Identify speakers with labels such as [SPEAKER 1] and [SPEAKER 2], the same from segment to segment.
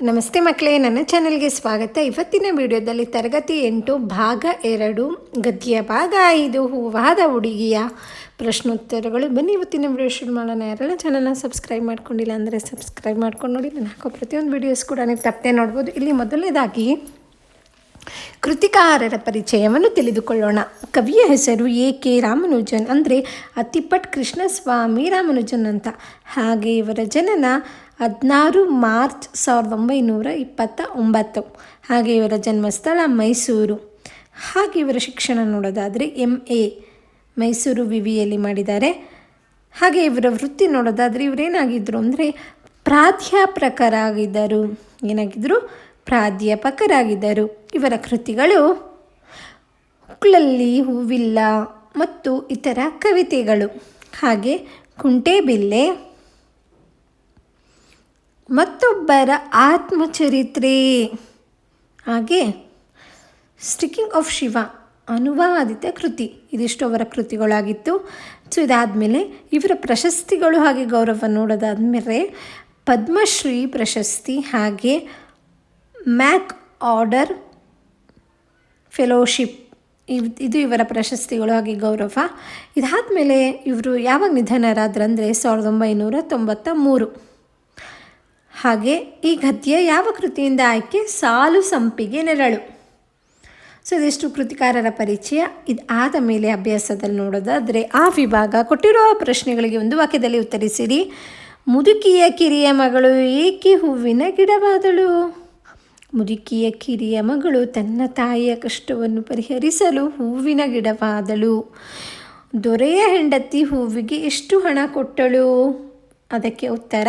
[SPEAKER 1] ನಮಸ್ತೆ ಮಕ್ಕಳೇ, ನನ್ನ ಚಾನಲ್ಗೆ ಸ್ವಾಗತ. ಇವತ್ತಿನ ವಿಡಿಯೋದಲ್ಲಿ ತರಗತಿ ಎಂಟು, ಭಾಗ ಎರಡು, ಗದ್ಯ ಭಾಗ ಐದು, ಹೂವಾದ ಹುಡುಗಿಯ ಪ್ರಶ್ನೋತ್ತರಗಳು. ಬನ್ನಿ, ಇವತ್ತಿನ ವಿಡಿಯೋ ಶುರು ಮಾಡೋಣ. ಯಾರೆಲ್ಲ ಚಾನಲ್ನ ಸಬ್ಸ್ಕ್ರೈಬ್ ಮಾಡ್ಕೊಂಡಿಲ್ಲ ಅಂದರೆ ಸಬ್ಸ್ಕ್ರೈಬ್ ಮಾಡ್ಕೊಂಡು ನೋಡಿ ನಾನು ಹಾಕೋ ಪ್ರತಿಯೊಂದು ವೀಡಿಯೋಸ್ ಕೂಡ ನೀವು ತಪ್ಪದೆ ನೋಡ್ಬೋದು. ಇಲ್ಲಿ ಮೊದಲನೇದಾಗಿ, ಕೃತಿಕಾರರ ಪರಿಚಯವನ್ನು ತಿಳಿದುಕೊಳ್ಳೋಣ. ಕವಿಯ ಹೆಸರು ಎ ಕೆ ರಾಮನುಜನ್. ಅಂದರೆ ಅತಿಪಟ್ ಕೃಷ್ಣಸ್ವಾಮಿ ರಾಮನುಜನ್ ಅಂತ. ಹಾಗೆ ಇವರ ಜನನ ಹದಿನಾರು ಮಾರ್ಚ್ ಸಾವಿರದ ಒಂಬೈನೂರ ಇಪ್ಪತ್ತ ಒಂಬತ್ತು. ಹಾಗೆ ಇವರ ಜನ್ಮಸ್ಥಳ ಮೈಸೂರು. ಹಾಗೆ ಇವರ ಶಿಕ್ಷಣ ನೋಡೋದಾದರೆ ಎಂ ಎ. ಮೈಸೂರು ವಿವಿಯಲ್ಲಿ ಮಾಡಿದ್ದಾರೆ. ಹಾಗೆ ಇವರ ವೃತ್ತಿ ನೋಡೋದಾದರೆ ಇವರೇನಾಗಿದ್ದರು ಅಂದರೆ ಪ್ರಾಧ್ಯಾಪಕರಾಗಿದ್ದರು. ಏನಾಗಿದ್ದರು ಪ್ರಾಧ್ಯಾಪಕರಾಗಿದ್ದರು. ಇವರ ಕೃತಿಗಳು ಹುಕ್ಕಳಲ್ಲಿ ಹೂವಿಲ್ಲ ಮತ್ತು ಇತರ ಕವಿತೆಗಳು. ಹಾಗೆ ಕುಂಟೆಬಿಲ್ಲೆ ಮತ್ತೊಬ್ಬರ ಆತ್ಮಚರಿತ್ರೆ. ಹಾಗೆ ಸ್ಟಿಕ್ಕಿಂಗ್ ಆಫ್ ಶಿವ, ಅನುವಾದಿತ ಕೃತಿ. ಇದಿಷ್ಟು ಅವರ ಕೃತಿಗಳಾಗಿತ್ತು. ಸೊ, ಇದಾದಮೇಲೆ ಇವರ ಪ್ರಶಸ್ತಿಗಳು ಹಾಗೆ ಗೌರವ ನೋಡೋದಾದಮೇಲೆ ಪದ್ಮಶ್ರೀ ಪ್ರಶಸ್ತಿ ಹಾಗೆ ಮ್ಯಾಕ್ ಆರ್ಡರ್ ಫೆಲೋಶಿಪ್. ಇದು ಇವರ ಪ್ರಶಸ್ತಿಗಳು ಹಾಗೆ ಗೌರವ. ಇದಾದಮೇಲೆ ಇವರು ಯಾವಾಗ ನಿಧನರಾದ್ರಂದರೆ ಸಾವಿರದ ಒಂಬೈನೂರ ತೊಂಬತ್ತ ಮೂರು. ಹಾಗೆ ಈ ಗದ್ಯ ಯಾವ ಕೃತಿಯಿಂದ ಆಯ್ಕೆ? ಸಾಲು ಸಂಪಿಗೆ ನೆರಳು. ಸೊ, ಇದಿಷ್ಟು ಕೃತಿಕಾರರ ಪರಿಚಯ. ಇದು ಆದ ಮೇಲೆ ಅಭ್ಯಾಸದಲ್ಲಿ ನೋಡೋದಾದರೆ, ಆ ವಿಭಾಗ ಕೊಟ್ಟಿರುವ ಪ್ರಶ್ನೆಗಳಿಗೆ ಒಂದು ವಾಕ್ಯದಲ್ಲಿ ಉತ್ತರಿಸಿರಿ. ಮುದುಕಿಯ ಕಿರಿಯ ಮಗಳು ಏಕೆ ಹೂವಿನ ಗಿಡವಾದಳು? ಮುದುಕಿಯ ಕಿರಿಯ ಮಗಳು ತನ್ನ ತಾಯಿಯ ಕಷ್ಟವನ್ನು ಪರಿಹರಿಸಲು ಹೂವಿನ ಗಿಡವಾದಳು. ದೊರೆಯ ಹೆಂಡತಿ ಹೂವಿಗೆ ಎಷ್ಟು ಹಣ ಕೊಟ್ಟಳು? ಅದಕ್ಕೆ ಉತ್ತರ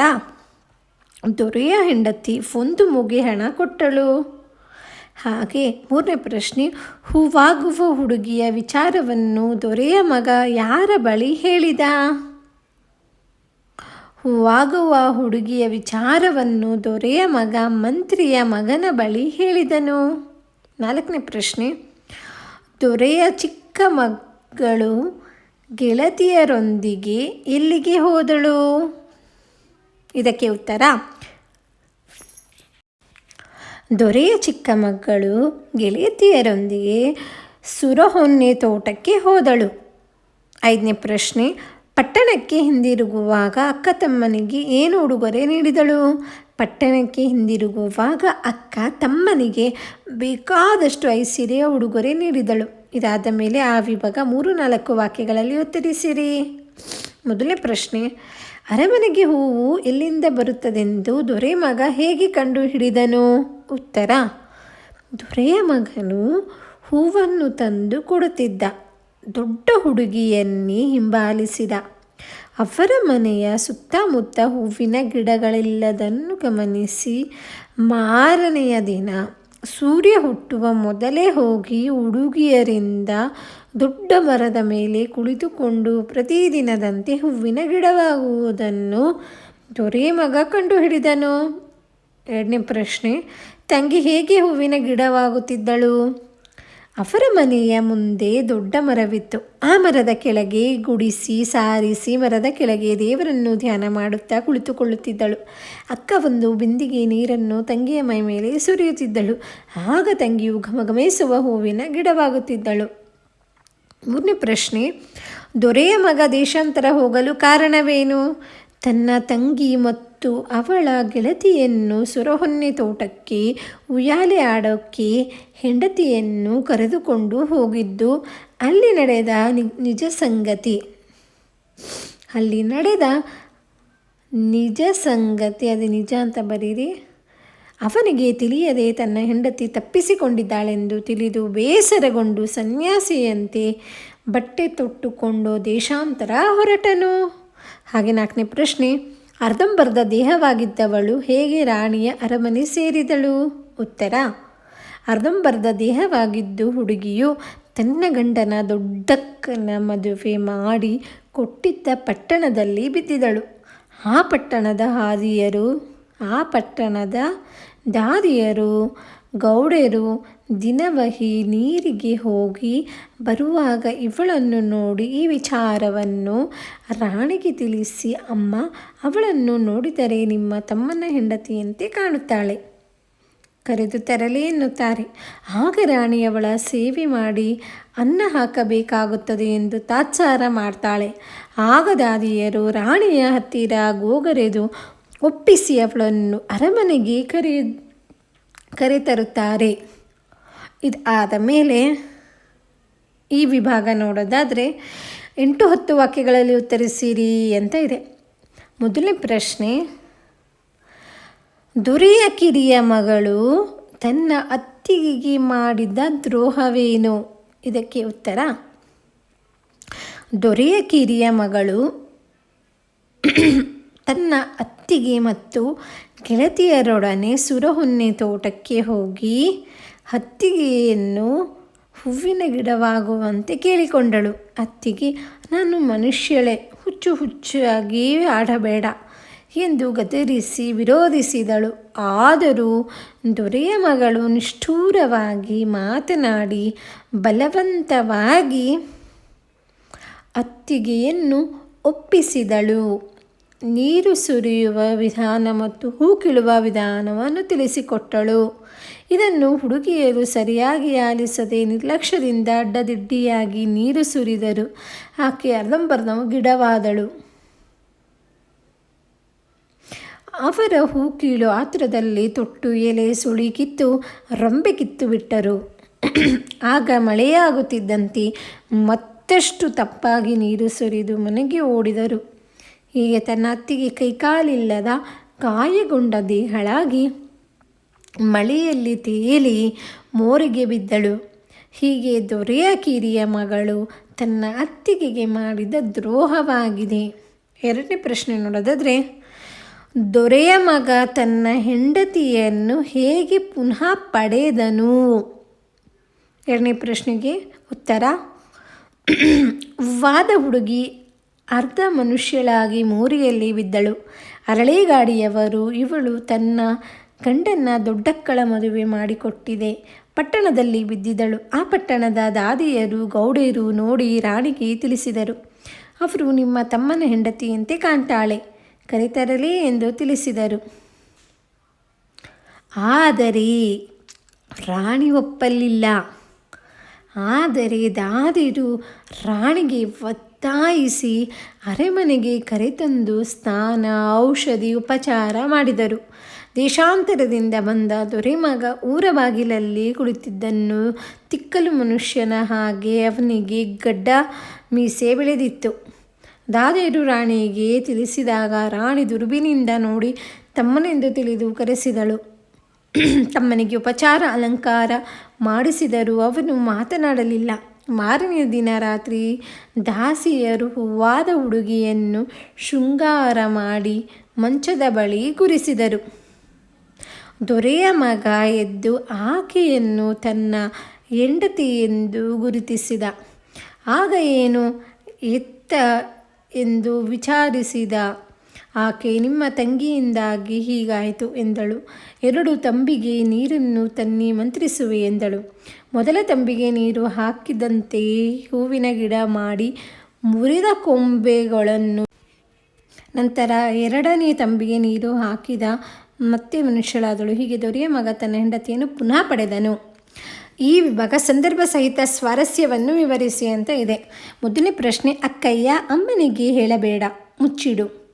[SPEAKER 1] ದೊರೆಯ ಹೆಂಡತಿ ಒಂದು ಮುಗಿ ಹಣ ಕೊಟ್ಟಳು. ಹಾಗೆ ಮೂರನೇ ಪ್ರಶ್ನೆ, ಹೂವಾಗುವ ಹುಡುಗಿಯ ವಿಚಾರವನ್ನು ದೊರೆಯ ಮಗ ಯಾರ ಬಳಿ ಹೇಳಿದ? ಹೂವಾಗುವ ಹುಡುಗಿಯ ವಿಚಾರವನ್ನು ದೊರೆಯ ಮಗ ಮಂತ್ರಿಯ ಮಗನ ಬಳಿ ಹೇಳಿದನು. ನಾಲ್ಕನೇ ಪ್ರಶ್ನೆ, ದೊರೆಯ ಚಿಕ್ಕ ಮಗಳು ಗೆಳತಿಯರೊಂದಿಗೆ ಎಲ್ಲಿಗೆ ಹೋದಳು? ಇದಕ್ಕೆ ಉತ್ತರ. ದೊರೆಯ ಚಿಕ್ಕ ಮಗಳು ಗೆಳೆಯತಿಯರೊಂದಿಗೆ ಸುರಹೊನ್ನೆ ತೋಟಕ್ಕೆ ಹೋದಳು. ಐದನೇ ಪ್ರಶ್ನೆ, ಪಟ್ಟಣಕ್ಕೆ ಹಿಂದಿರುಗುವಾಗ ಅಕ್ಕ ತಮ್ಮನಿಗೆ ಏನು ಉಡುಗೊರೆ ನೀಡಿದಳು? ಪಟ್ಟಣಕ್ಕೆ ಹಿಂದಿರುಗುವಾಗ ಅಕ್ಕ ತಮ್ಮನಿಗೆ ಬೇಕಾದಷ್ಟು ಐಸಿರಿಯ ಉಡುಗೊರೆ ನೀಡಿದಳು. ಇದಾದ ಮೇಲೆ ಆ ವಿಭಾಗ ಮೂರು ನಾಲ್ಕು ವಾಕ್ಯಗಳಲ್ಲಿ ಉತ್ತರಿಸಿರಿ. ಮೊದಲನೇ ಪ್ರಶ್ನೆ ಅರಮನೆಗೆ ಹೂವು ಎಲ್ಲಿಂದ ಬರುತ್ತದೆಂದು ದೊರೆ ಮಗ ಹೇಗೆ ಕಂಡು ಹಿಡಿದನು ಉತ್ತರ, ದೊರೆಯ ಮಗನು ಹೂವನ್ನು ತಂದು ಕೊಡುತ್ತಿದ್ದ, ದೊಡ್ಡ ಹುಡುಗಿಯನ್ನೇ ಹಿಂಬಾಲಿಸಿದ. ಅವರ ಮನೆಯ ಸುತ್ತಮುತ್ತ ಹೂವಿನ ಗಿಡಗಳಿಲ್ಲದನ್ನು ಗಮನಿಸಿ ಮಾರನೆಯ ದಿನ ಸೂರ್ಯ ಹುಟ್ಟುವ ಮೊದಲೇ ಹೋಗಿ ಹುಡುಗಿಯರಿಂದ ದೊಡ್ಡ ಮರದ ಮೇಲೆ ಕುಳಿತುಕೊಂಡು ಪ್ರತಿದಿನದಂತೆ ಹೂವಿನ ಗಿಡವಾಗುವುದನ್ನು ದೊರೆ ಮಗ ಕಂಡುಹಿಡಿದನು ಎರಡನೇ ಪ್ರಶ್ನೆ, ತಂಗಿ ಹೇಗೆ ಹೂವಿನ ಗಿಡವಾಗುತ್ತಿದ್ದಳು? ಅವರ ಮನೆಯ ಮುಂದೆ ದೊಡ್ಡ ಮರವಿತ್ತು. ಆ ಮರದ ಕೆಳಗೆ ಗುಡಿಸಿ, ಸಾರಿಸಿ ಮರದ ಕೆಳಗೆ ದೇವರನ್ನು ಧ್ಯಾನ ಮಾಡುತ್ತಾ ಕುಳಿತುಕೊಳ್ಳುತ್ತಿದ್ದಳು. ಅಕ್ಕ ಒಂದು ಬಿಂದಿಗೆ ನೀರನ್ನು ತಂಗಿಯ ಮೈ ಮೇಲೆ ಸುರಿಯುತ್ತಿದ್ದಳು. ಆಗ ತಂಗಿಯು ಘಮಘಮಿಸುವ ಹೂವಿನ ಗಿಡವಾಗುತ್ತಿದ್ದಳು. ಮೂರನೇ ಪ್ರಶ್ನೆ, ದೊರೆಯ ಮಗ ದೇಶಾಂತರ ಹೋಗಲು ಕಾರಣವೇನು? ತನ್ನ ತಂಗಿ ಮತ್ತು ಅವಳ ಗೆಳತಿಯನ್ನು ಸುರಹೊನ್ನೆ ತೋಟಕ್ಕೆ, ಉಯ್ಯಾಲೆ ಆಡೋಕ್ಕೆ ಹೆಂಡತಿಯನ್ನು ಕರೆದುಕೊಂಡು ಹೋಗಿದ್ದು, ಅಲ್ಲಿ ನಡೆದ ನಿಜ ಸಂಗತಿ. ಅಲ್ಲಿ ನಡೆದ ನಿಜ ಸಂಗತಿ, ಅದು ನಿಜ ಅಂತ ಬರೀರಿ. ಅವನಿಗೆ ತಿಳಿಯದೆ ತನ್ನ ಹೆಂಡತಿ ತಪ್ಪಿಸಿಕೊಂಡಿದ್ದಾಳೆಂದು ತಿಳಿದು ಬೇಸರಗೊಂಡು ಸನ್ಯಾಸಿಯಂತೆ ಬಟ್ಟೆ ತೊಟ್ಟುಕೊಂಡು ದೇಶಾಂತರ ಹೊರಟನು. ಹಾಗೆ ನಾಲ್ಕನೇ ಪ್ರಶ್ನೆ, ಅರ್ಧಂಬರ್ಧ ದೇಹವಾಗಿದ್ದವಳು ಹೇಗೆ ರಾಣಿಯ ಅರಮನೆ ಸೇರಿದಳು? ಉತ್ತರ, ಅರ್ಧಂಬರ್ಧ ದೇಹವಾಗಿದ್ದು ಹುಡುಗಿಯು ತನ್ನ ಗಂಡನ ದೊಡ್ಡಕ್ಕನ ಮದುವೆ ಮಾಡಿ ಕೊಟ್ಟಿದ್ದ ಪಟ್ಟಣದಲ್ಲಿ ಬಿದ್ದಿದಳು ಆ ಪಟ್ಟಣದ ಹಾದಿಯರು, ಆ ಪಟ್ಟಣದ ದಾದಿಯರು, ಗೌಡೆರು ದಿನವಹಿ ನೀರಿಗೆ ಹೋಗಿ ಬರುವಾಗ ಇವಳನ್ನು ನೋಡಿ ಈ ವಿಚಾರವನ್ನು ರಾಣಿಗೆ ತಿಳಿಸಿ, ಅಮ್ಮ, ಅವಳನ್ನು ನೋಡಿದರೆ ನಿಮ್ಮ ತಮ್ಮನ ಹೆಂಡತಿಯಂತೆ ಕಾಣುತ್ತಾಳೆ. ಕರೆದು ತರಲಿ ಎನ್ನುತ್ತಾರೆ. ಆಗ ರಾಣಿಯವಳ ಸೇವೆ ಮಾಡಿ ಅನ್ನ ಹಾಕಬೇಕಾಗುತ್ತದೆ ಎಂದು ತಾತ್ಸಾರ ಮಾಡ್ತಾಳೆ. ಆಗ ದಾದಿಯರು ರಾಣಿಯ ಹತ್ತಿರ ಗೋಗರೆದು ಒಪ್ಪಿಸಿ ಅವಳನ್ನು ಅರಮನೆಗೆ ಕರೆ ಕರೆತರುತ್ತಾರೆ ಇದು ಮೇಲೆ ಈ ವಿಭಾಗ ನೋಡೋದಾದರೆ ಎಂಟು ಹತ್ತು ವಾಕ್ಯಗಳಲ್ಲಿ ಉತ್ತರಿಸಿರಿ ಅಂತ ಇದೆ. ಮೊದಲನೇ ಪ್ರಶ್ನೆ, ದೊರೆಯ ಕಿರಿಯ ಮಗಳು ತನ್ನ ಅತ್ತಿಗೆಗೆ ಮಾಡಿದ ದ್ರೋಹವೇನು? ಇದಕ್ಕೆ ಉತ್ತರ, ದೊರೆಯ ಕಿರಿಯ ಮಗಳು ತನ್ನ ಅತ್ತಿಗೆ ಮತ್ತು ಗೆಳತಿಯರೊಡನೆ ಸುರಹೊನ್ನೆ ತೋಟಕ್ಕೆ ಹೋಗಿ ಹತ್ತಿಗೆಯನ್ನು ಹೂವಿನ ಗಿಡವಾಗುವಂತೆ ಕೇಳಿಕೊಂಡಳು. ಅತ್ತಿಗೆ ನಾನು ಮನುಷ್ಯಳೆ, ಹುಚ್ಚು ಹುಚ್ಚಾಗಿ ಆಡಬೇಡ ಎಂದು ಗದರಿಸಿ ವಿರೋಧಿಸಿದಳು. ಆದರೂ ದೊರೆಯ ಮಗಳು ನಿಷ್ಠೂರವಾಗಿ ಮಾತನಾಡಿ, ಬಲವಂತವಾಗಿ ಅತ್ತಿಗೆಯನ್ನು ಒಪ್ಪಿಸಿದಳು. ನೀರು ಸುರಿಯುವ ವಿಧಾನ ಮತ್ತು ಹೂ ಕೀಳುವ ವಿಧಾನವನ್ನು ತಿಳಿಸಿಕೊಟ್ಟಳು. ಇದನ್ನು ಹುಡುಗಿಯರು ಸರಿಯಾಗಿ ಆಲಿಸದೆ ನಿರ್ಲಕ್ಷ್ಯದಿಂದ ಅಡ್ಡದಿಡ್ಡಿಯಾಗಿ ನೀರು ಸುರಿದರು. ಆಕೆ ಅರ್ಧಂಬರ್ಧವು ಗಿಡವಾದಳು. ಅವರ ಹೂ ಕೀಳು ಆತುರದಲ್ಲಿ ತೊಟ್ಟು ಎಲೆ ಸುಳಿ ಕಿತ್ತು ರಂಬೆ ಕಿತ್ತು ಬಿಟ್ಟರು. ಆಗ ಮಳೆಯಾಗುತ್ತಿದ್ದಂತೆ ಮತ್ತಷ್ಟು ತಪ್ಪಾಗಿ ನೀರು ಸುರಿದು ಮನೆಗೆ ಓಡಿದರು. ಹೀಗೆ ತನ್ನ ಅತ್ತಿಗೆ ಕೈಕಾಲಿಲ್ಲದ ಕಾಯಗೊಂಡ ದೇಹಳಾಗಿ ಮಳೆಯಲ್ಲಿ ತೇಲಿ ಮೋರಿಗೆ ಬಿದ್ದಳು. ಹೀಗೆ ದೊರೆಯ ಕಿರಿಯ ಮಗಳು ತನ್ನ ಅತ್ತಿಗೆಗೆ ಮಾಡಿದ ದ್ರೋಹವಾಗಿದೆ. ಎರಡನೇ ಪ್ರಶ್ನೆ ನೋಡೋದಾದರೆ, ದೊರೆಯ ಮಗ ತನ್ನ ಹೆಂಡತಿಯನ್ನು ಹೇಗೆ ಪುನಃ ಪಡೆದನು? ಎರಡನೇ ಪ್ರಶ್ನೆಗೆ ಉತ್ತರ, ವಾದ ಹುಡುಗಿ ಅರ್ಧ ಮನುಷ್ಯಳಾಗಿ ಮೋರಿಯಲ್ಲಿ ಬಿದ್ದಳು. ಅರಳೇಗಾಡಿಯವರು ಇವಳು ತನ್ನ ಗಂಡನ್ನ ದೊಡ್ಡಕ್ಕಳ ಮದುವೆ ಮಾಡಿಕೊಟ್ಟಿದೆ. ಪಟ್ಟಣದಲ್ಲಿ ಬಿದ್ದಿದ್ದಳು. ಆ ಪಟ್ಟಣದ ದಾದಿಯರು ಗೌಡೆಯರು ನೋಡಿ ರಾಣಿಗೆ ತಿಳಿಸಿದರು. ಅವರು ನಿಮ್ಮ ತಮ್ಮನ ಹೆಂಡತಿಯಂತೆ ಕಾಣ್ತಾಳೆ. ಕರೆತರಲಿ ಎಂದು ತಿಳಿಸಿದರು. ಆದರೆ ರಾಣಿ ಒಪ್ಪಲಿಲ್ಲ. ಆದರೆ ದಾದಿರು ರಾಣಿಗೆ ಒತ್ತಾಯಿಸಿ ಅರೆಮನೆಗೆ ಕರೆತಂದು ಸ್ನಾನ, ಔಷಧಿ ಉಪಚಾರ ಮಾಡಿದರು. ದೇಶಾಂತರದಿಂದ ಬಂದ ದೊರೆಮಗ ಊರ ಬಾಗಿಲಲ್ಲಿ ಕುಳಿತಿದ್ದನ್ನು ತಿಕ್ಕಲು ಮನುಷ್ಯನ ಹಾಗೆ ಅವನಿಗೆ ಗಡ್ಡ ಮೀಸೆ ಬೆಳೆದಿತ್ತು. ದಾದೇರು ರಾಣಿಗೆ ತಿಳಿಸಿದಾಗ ರಾಣಿ ದುರ್ಬಿನಿಂದ ನೋಡಿ ತಮ್ಮನೆಂದು ತಿಳಿದು ಕರೆಸಿದಳು. ತಮ್ಮನಿಗೆ ಉಪಚಾರ ಅಲಂಕಾರ ಮಾಡಿಸಿದರೂ ಅವನು ಮಾತನಾಡಲಿಲ್ಲ. ಮಾರನೆಯ ದಿನ ರಾತ್ರಿ ದಾಸಿಯರು ಹೂವಾದ ಹುಡುಗಿಯನ್ನು ಶೃಂಗಾರ ಮಾಡಿ ಮಂಚದ ಬಳಿ ಗುರಿಸಿದರು ದೊರೆಯ ಮಗ ಎದ್ದು ಆಕೆಯನ್ನು ತನ್ನ ಹೆಂಡತಿ ಎಂದು ಗುರುತಿಸಿದ. ಆಗ ಏನು ಎತ್ತ ಎಂದು ವಿಚಾರಿಸಿದ. ಆಕೆ, ನಿಮ್ಮ ತಂಗಿಯಿಂದಾಗಿ ಹೀಗಾಯಿತು ಎಂದಳು. ಎರಡು ತಂಬಿಗೆ ನೀರನ್ನು ತನ್ನಿ ಮಂತ್ರಿಸುವೆ ಎಂದಳು. ಮೊದಲ ತಂಬಿಗೆ ನೀರು ಹಾಕಿದಂತೆ ಹೂವಿನ ಗಿಡ ಮಾಡಿ ಮುರಿದ ಕೊಂಬೆಗಳನ್ನು ನಂತರ ಎರಡನೇ ತಂಬಿಗೆ ನೀರು ಹಾಕಿದ. ಮತ್ತೆ ಮನುಷ್ಯಳಾದಳು. ಹೀಗೆ ದೊರೆಯ ಮಗ ತನ್ನ ಹೆಂಡತಿಯನ್ನು ಪುನಃ ಪಡೆದನು. ಈ ವಿಭಾಗ ಸಂದರ್ಭ ಸಹಿತ ಸ್ವಾರಸ್ಯವನ್ನು ವಿವರಿಸಿ ಅಂತ ಇದೆ. ಮೊದಲನೇ ಪ್ರಶ್ನೆ, ಅಕ್ಕಯ್ಯ, ಅಮ್ಮನಿಗೆ ಹೇಳಬೇಡ, ಮುಚ್ಚಿಡು.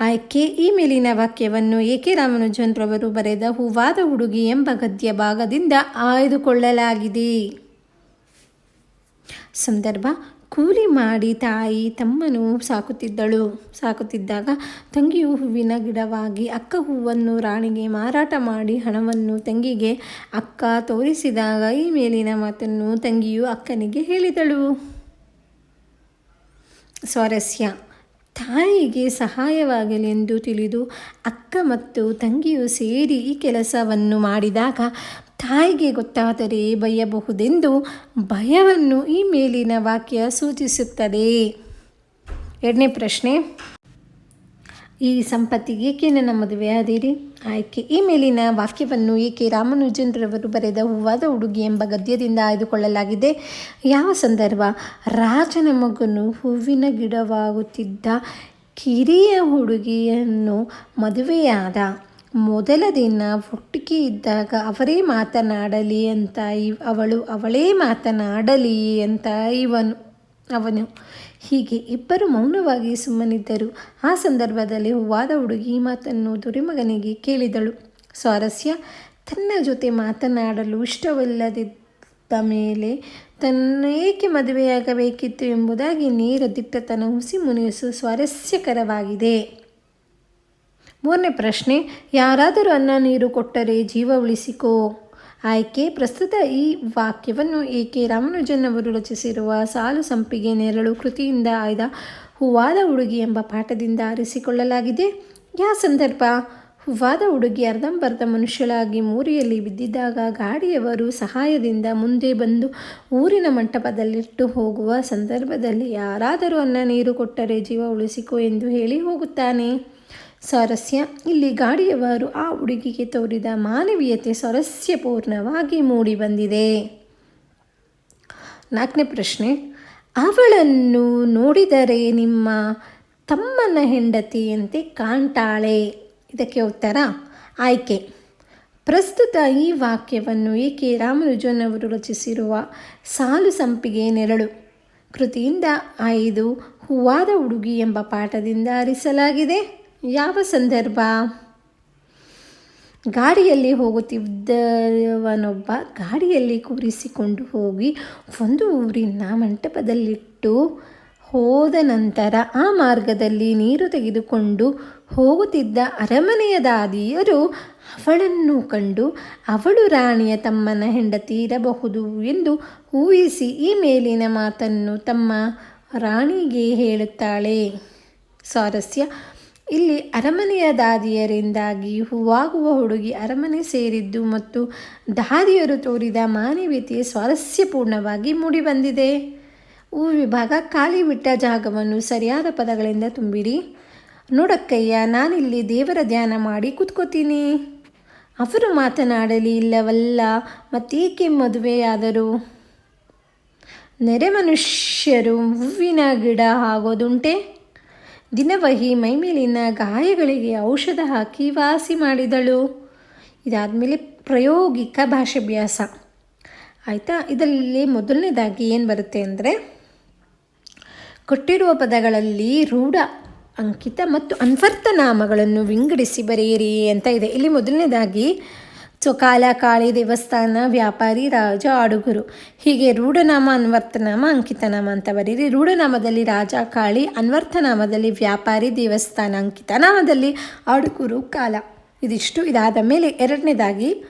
[SPEAKER 1] ಆಯ್ಕೆ ಈ ಮೇಲಿನ ವಾಕ್ಯವನ್ನು ಎ ಕೆ ರಾಮಾನುಜನ್ರವರು ಬರೆದ ಹೂವಾದ ಹುಡುಗಿ ಎಂಬ ಗದ್ಯ ಭಾಗದಿಂದ ಆಯ್ದುಕೊಳ್ಳಲಾಗಿದೆ. ಸಂದರ್ಭ ಕೂಲಿ ಮಾಡಿ ತಾಯಿ ತಮ್ಮನು ಸಾಕುತ್ತಿದ್ದಳು. ಸಾಕುತ್ತಿದ್ದಾಗ ತಂಗಿಯು ಹೂವಿನ ಗಿಡವಾಗಿ ಅಕ್ಕ ಹೂವನ್ನು ರಾಣಿಗೆ ಮಾರಾಟ ಮಾಡಿ ಹಣವನ್ನು ತಂಗಿಗೆ ಅಕ್ಕ ತೋರಿಸಿದಾಗ ಈ ಮೇಲಿನ ಮಾತನ್ನು ತಂಗಿಯು ಅಕ್ಕನಿಗೆ ಹೇಳಿದಳು. ಸ್ವಾರಸ್ಯ. ತಾಯಿಗೆ ಸಹಾಯವಾಗಲೆಂದು ತಿಳಿದು ಅಕ್ಕ ಮತ್ತು ತಂಗಿಯು ಸೇರಿ ಈ ಕೆಲಸವನ್ನು ಮಾಡಿದಾಗ ತಾಯಿಗೆ ಗೊತ್ತಾದರೆ ಬಯ್ಯಬಹುದೆಂದು ಭಯವನ್ನು ಈ ಮೇಲಿನ ವಾಕ್ಯ ಸೂಚಿಸುತ್ತದೆ. ಎರಡನೇ ಪ್ರಶ್ನೆ, ಈ ಸಂಪತ್ತಿಗೆ ಏಕೆ ನನ್ನ ಮದುವೆ ಆದಿರಿ? ಆಯ್ಕೆ, ಈ ಮೇಲಿನ ವಾಕ್ಯವನ್ನು ಏಕೆ ರಾಮನುಜನ್ರವರು ಬರೆದ ಹೂವಾದ ಹುಡುಗಿ ಎಂಬ ಗದ್ಯದಿಂದ ಆಯ್ದುಕೊಳ್ಳಲಾಗಿದೆ? ಯಾವ ಸಂದರ್ಭ? ರಾಜನ ಮಗನು ಹೂವಿನ ಗಿಡವಾಗುತ್ತಿದ್ದ ಕಿರಿಯ ಹುಡುಗಿಯನ್ನು ಮದುವೆಯಾದ ಮೊದಲ ದಿನ ಒಟ್ಟಿಗೆ ಇದ್ದಾಗ ಅವರೇ ಮಾತನಾಡಲಿ ಅಂತ ಇವ್, ಅವಳು ಅವಳೇ ಮಾತನಾಡಲಿ ಅಂತ ಇವನು, ಅವನು. ಹೀಗೆ ಇಬ್ಬರು ಮೌನವಾಗಿ ಸುಮ್ಮನಿದ್ದರು. ಆ ಸಂದರ್ಭದಲ್ಲಿ ಹೂವಾದ ಹುಡುಗಿ ಮಾತನ್ನು ದುರಿಮಗನಿಗೆ ಕೇಳಿದಳು. ಸ್ವಾರಸ್ಯ, ತನ್ನ ಜೊತೆ ಮಾತನಾಡಲು ಇಷ್ಟವಿಲ್ಲದಿದ್ದ ಮೇಲೆ ತನ್ನ ಏಕೆ ಮದುವೆಯಾಗಬೇಕಿತ್ತು ಎಂಬುದಾಗಿ ನೇರ ದಿಟ್ಟತನ ಹುಸಿ ಮುನಿಯಸು ಸ್ವಾರಸ್ಯಕರವಾಗಿದೆ. ಮೂರನೇ ಪ್ರಶ್ನೆ, ಯಾರಾದರೂ ಅನ್ನ ನೀರು ಕೊಟ್ಟರೆ ಜೀವ ಉಳಿಸಿಕೋ? ಆಯ್ಕೆ, ಪ್ರಸ್ತುತ ಈ ವಾಕ್ಯವನ್ನು ಏಕೆ ರಾಮಾನುಜನ್ ಅವರು ರಚಿಸಿರುವ ಸಾಲು ಸಂಪಿಗೆ ನೆರಳು ಕೃತಿಯಿಂದ ಆಯ್ದ ಹೂವಾದ ಹುಡುಗಿ ಎಂಬ ಪಾಠದಿಂದ ಆರಿಸಿಕೊಳ್ಳಲಾಗಿದೆ. ಯಾವ ಸಂದರ್ಭ? ಹೂವಾದ ಹುಡುಗಿ ಅರ್ಧಂಬರ್ಧ ಮನುಷ್ಯಳಾಗಿ ಮೂರಿಯಲ್ಲಿ ಬಿದ್ದಿದ್ದಾಗ ಗಾಡಿಯವರು ಸಹಾಯದಿಂದ ಮುಂದೆ ಬಂದು ಊರಿನ ಮಂಟಪದಲ್ಲಿಟ್ಟು ಹೋಗುವ ಸಂದರ್ಭದಲ್ಲಿ ಯಾರಾದರೂ ಅನ್ನ ನೀರು ಕೊಟ್ಟರೆ ಜೀವ ಉಳಿಸಿಕೋ ಎಂದು ಹೇಳಿ ಹೋಗುತ್ತಾನೆ. ಸ್ವಾರಸ್ಯ ಇಲ್ಲಿ ಗಾಡಿಯವರು ಆ ಹುಡುಗಿಗೆ ತೋರಿದ ಮಾನವೀಯತೆ ಸ್ವಾರಸ್ಯಪೂರ್ಣವಾಗಿ ಮೂಡಿಬಂದಿದೆ. ನಾಲ್ಕನೇ ಪ್ರಶ್ನೆ, ಅವಳನ್ನು ನೋಡಿದರೆ ನಿಮ್ಮ ತಮ್ಮನ ಹೆಂಡತಿಯಂತೆ ಕಾಣ್ತಾಳೆ? ಇದಕ್ಕೆ ಉತ್ತರ, ಆಯ್ಕೆ. ಪ್ರಸ್ತುತ ಈ ವಾಕ್ಯವನ್ನು ಏಕೆ ರಾಮನುಜನ್ ಅವರು ರಚಿಸಿರುವ ಸಾಲು ಸಂಪಿಗೆ ನೆರಳು? ಕೃತಿಯಿಂದ ಆಯ್ದು ಹೂವಾದ ಹುಡುಗಿ ಎಂಬ ಪಾಠದಿಂದ ಆರಿಸಲಾಗಿದೆ. ಯಾವ ಸಂದರ್ಭ? ಗಾಡಿಯಲ್ಲಿ ಹೋಗುತ್ತಿದ್ದವನೊಬ್ಬ ಗಾಡಿಯಲ್ಲಿ ಕೂರಿಸಿಕೊಂಡು ಹೋಗಿ ಒಂದು ಊರಿನ ಮಂಟಪದಲ್ಲಿಟ್ಟು ಹೋದ ನಂತರ ಆ ಮಾರ್ಗದಲ್ಲಿ ನೀರು ತೆಗೆದುಕೊಂಡು ಹೋಗುತ್ತಿದ್ದ ಅರಮನೆಯ ದಾದಿಯರು ಅವಳನ್ನು ಕಂಡು, ಅವಳು ರಾಣಿಯ ತಮ್ಮನ ಹೆಂಡತಿ ಇರಬಹುದು ಎಂದು ಊಹಿಸಿ ಈ ಮೇಲಿನ ಮಾತನ್ನು ತಮ್ಮ ರಾಣಿಗೆ ಹೇಳುತ್ತಾಳೆ. ಸ್ವಾರಸ್ಯ ಇಲ್ಲಿ ಅರಮನೆಯ ದಾದಿಯರಿಂದಾಗಿ ಹೂವಾಗುವ ಹುಡುಗಿ ಅರಮನೆ ಸೇರಿದ್ದು ಮತ್ತು ದಾದಿಯರು ತೋರಿದ ಮಾನವೀಯತೆ ಸ್ವಾರಸ್ಯಪೂರ್ಣವಾಗಿ ಮೂಡಿಬಂದಿದೆ. ಹೂ ವಿಭಾಗ ಖಾಲಿ ಬಿಟ್ಟ ಜಾಗವನ್ನು ಸರಿಯಾದ ಪದಗಳಿಂದ ತುಂಬಿರಿ. ನೋಡಕ್ಕಯ್ಯ, ನಾನಿಲ್ಲಿ ದೇವರ ಧ್ಯಾನ ಮಾಡಿ ಕೂತ್ಕೋತೀನಿ. ಅವರು ಮಾತನಾಡಲಿ ಇಲ್ಲವಲ್ಲ, ಮತ್ತೇಕೆ ಮದುವೆಯಾದರು? ನೆರೆ ಮನುಷ್ಯರು ಹೂವಿನ ಗಿಡ ಆಗೋದುಂಟೆ ದಿನವಹಿ ಮೈಮೇಲಿನ ಗಾಯಗಳಿಗೆ ಔಷಧ ಹಾಕಿ ವಾಸಿ ಮಾಡಿದಳು. ಇದಾದಮೇಲೆ ಪ್ರಾಯೋಗಿಕ ಭಾಷಾಭ್ಯಾಸ. ಆಯಿತಾ? ಇದರಲ್ಲಿ ಮೊದಲನೇದಾಗಿ ಏನು ಬರುತ್ತೆ ಅಂದರೆ, ಕೊಟ್ಟಿರುವ ಪದಗಳಲ್ಲಿ ರೂಢ, ಅಂಕಿತ ಮತ್ತು ಅನ್ವರ್ಥ ನಾಮಗಳನ್ನು ವಿಂಗಡಿಸಿ ಬರೆಯಿರಿ ಅಂತ ಇದೆ. ಇಲ್ಲಿ ಮೊದಲನೇದಾಗಿ ಸೊ ಕಾಳಿ ದೇವಸ್ಥಾನ ವ್ಯಾಪಾರಿ ರಾಜ ಆಡುಗುರು. ಹೀಗೆ ರೂಢನಾಮ ಅನ್ವರ್ಥನಾಮ ಅಂಕಿತನಾಮ ಅಂತ ಬರೀರಿ. ರೂಢನಾಮದಲ್ಲಿ ರಾಜ, ಕಾಳಿ ಅನ್ವರ್ಥನಾಮದಲ್ಲಿ ವ್ಯಾಪಾರಿ ದೇವಸ್ಥಾನ, ಅಂಕಿತನಾಮದಲ್ಲಿ ಆಡುಗುರು, ಕಾಲ. ಇದಿಷ್ಟು. ಇದಾದ ಮೇಲೆ ಎರಡನೇದಾಗಿ,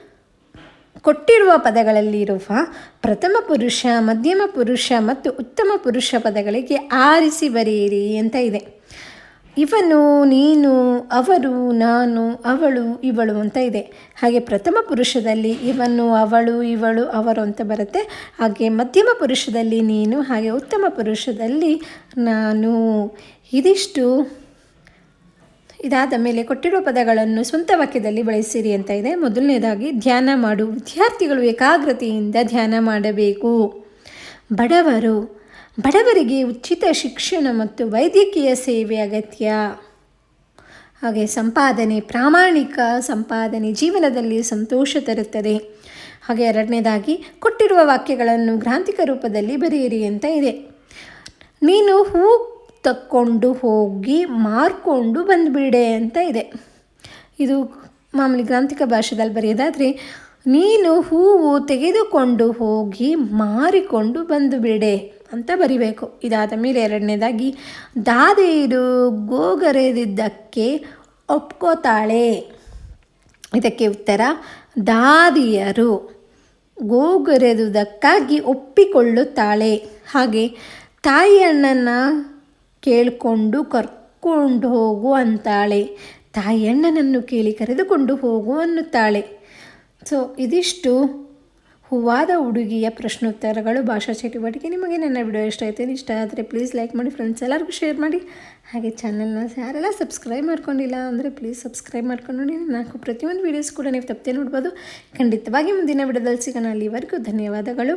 [SPEAKER 1] ಕೊಟ್ಟಿರುವ ಪದಗಳಲ್ಲಿರುವ ಪ್ರಥಮ ಪುರುಷ, ಮಧ್ಯಮ ಪುರುಷ ಮತ್ತು ಉತ್ತಮ ಪುರುಷ ಪದಗಳಿಗೆ ಆರಿಸಿ ಬರೆಯಿರಿ ಅಂತ ಇದೆ. ಇವನು, ನೀನು, ಅವರು, ನಾನು, ಅವಳು, ಇವಳು ಅಂತ ಇದೆ. ಹಾಗೆ ಪ್ರಥಮ ಪುರುಷದಲ್ಲಿ ಇವನು, ಅವಳು, ಇವಳು, ಅವರು ಅಂತ ಬರುತ್ತೆ. ಹಾಗೆ ಮಧ್ಯಮ ಪುರುಷದಲ್ಲಿ ನೀನು, ಹಾಗೆ ಉತ್ತಮ ಪುರುಷದಲ್ಲಿ ನಾನು. ಇದಿಷ್ಟು. ಇದಾದ ಮೇಲೆ ಕೊಟ್ಟಿರುವ ಪದಗಳನ್ನು ಸ್ವಂತ ವಾಕ್ಯದಲ್ಲಿ ಬಳಸಿರಿ ಅಂತ ಇದೆ. ಮೊದಲನೇದಾಗಿ, ಧ್ಯಾನ ಮಾಡು. ವಿದ್ಯಾರ್ಥಿಗಳು ಏಕಾಗ್ರತೆಯಿಂದ ಧ್ಯಾನ ಮಾಡಬೇಕು. ಬಡವರು ಬಡವರಿಗೆ ಉಚಿತ ಶಿಕ್ಷಣ ಮತ್ತು ವೈದ್ಯಕೀಯ ಸೇವೆ ಅಗತ್ಯ. ಹಾಗೆ ಸಂಪಾದನೆ, ಪ್ರಾಮಾಣಿಕ ಸಂಪಾದನೆ ಜೀವನದಲ್ಲಿ ಸಂತೋಷ ತರುತ್ತದೆ. ಹಾಗೆ ಎರಡನೇದಾಗಿ, ಕೊಟ್ಟಿರುವ ವಾಕ್ಯಗಳನ್ನು ಗ್ರಾಂಥಿಕ ರೂಪದಲ್ಲಿ ಬರೆಯಿರಿ ಅಂತ ಇದೆ. ನೀನು ಹೂ ತಕ್ಕೊಂಡು ಹೋಗಿ ಮಾರ್ಕೊಂಡು ಬಂದುಬಿಡೆ ಅಂತ ಇದೆ. ಇದು ಮಾಮೂಲಿ ಗ್ರಾಂಥಿಕ ಭಾಷೆದಲ್ಲಿ ಬರೆಯೋದಾದರೆ, ನೀನು ಹೂವು ತೆಗೆದುಕೊಂಡು ಹೋಗಿ ಮಾರಿಕೊಂಡು ಬಂದು ಬಿಡೆ ಅಂತ ಬರಿಬೇಕು. ಇದಾದ ಮೇಲೆ ಎರಡನೇದಾಗಿ, ದಾದೆಯರು ಗೋಗರೆದಿದ್ದಕ್ಕೆ ಒಪ್ಕೋತಾಳೆ. ಇದಕ್ಕೆ ಉತ್ತರ, ದಾದಿಯರು ಗೋಗರೆದುದಕ್ಕಾಗಿ ಒಪ್ಪಿಕೊಳ್ಳುತ್ತಾಳೆ. ಹಾಗೆ ತಾಯಿ ಅಣ್ಣನ ಕೇಳಿಕೊಂಡು ಕರ್ಕೊಂಡು ಹೋಗು ಅಂತಾಳೆ. ತಾಯಿಯಣ್ಣನನ್ನು ಕೇಳಿ ಕರೆದುಕೊಂಡು ಹೋಗು ಅನ್ನುತ್ತಾಳೆ. ಸೊ ಇದಿಷ್ಟು ಹೂವಾದ ಹುಡುಗಿಯ ಪ್ರಶ್ನೋತ್ತರಗಳು, ಭಾಷಾ ಚಟುವಟಿಕೆ ನಿಮಗೆ ನನ್ನ ವಿಡಿಯೋ ಇಷ್ಟ ಆಯ್ತು ಇಷ್ಟ ಆದರೆ ಪ್ಲೀಸ್ ಲೈಕ್ ಮಾಡಿ ಫ್ರೆಂಡ್ಸ್ ಎಲ್ಲರಿಗೂ ಶೇರ್ ಮಾಡಿ. ಹಾಗೆ ಚಾನಲ್ನ ಯಾರೆಲ್ಲ ಸಬ್ಸ್ಕ್ರೈಬ್ ಮಾಡ್ಕೊಂಡಿಲ್ಲ ಅಂದರೆ ಪ್ಲೀಸ್ ಸಬ್ಸ್ಕ್ರೈಬ್ ಮಾಡ್ಕೊಂಡು ನೋಡಿ. ನಾಲ್ಕು ಪ್ರತಿಯೊಂದು ವೀಡಿಯೋಸ್ ಕೂಡ ನೀವು ತಪ್ಪದೆ ನೋಡ್ಬೋದು. ಖಂಡಿತವಾಗಿ ಮುಂದಿನ ವಿಡಿಯೋದಲ್ಲಿ ಸಿಗೋಣ. ಅಲ್ಲಿವರೆಗೂ ಧನ್ಯವಾದಗಳು.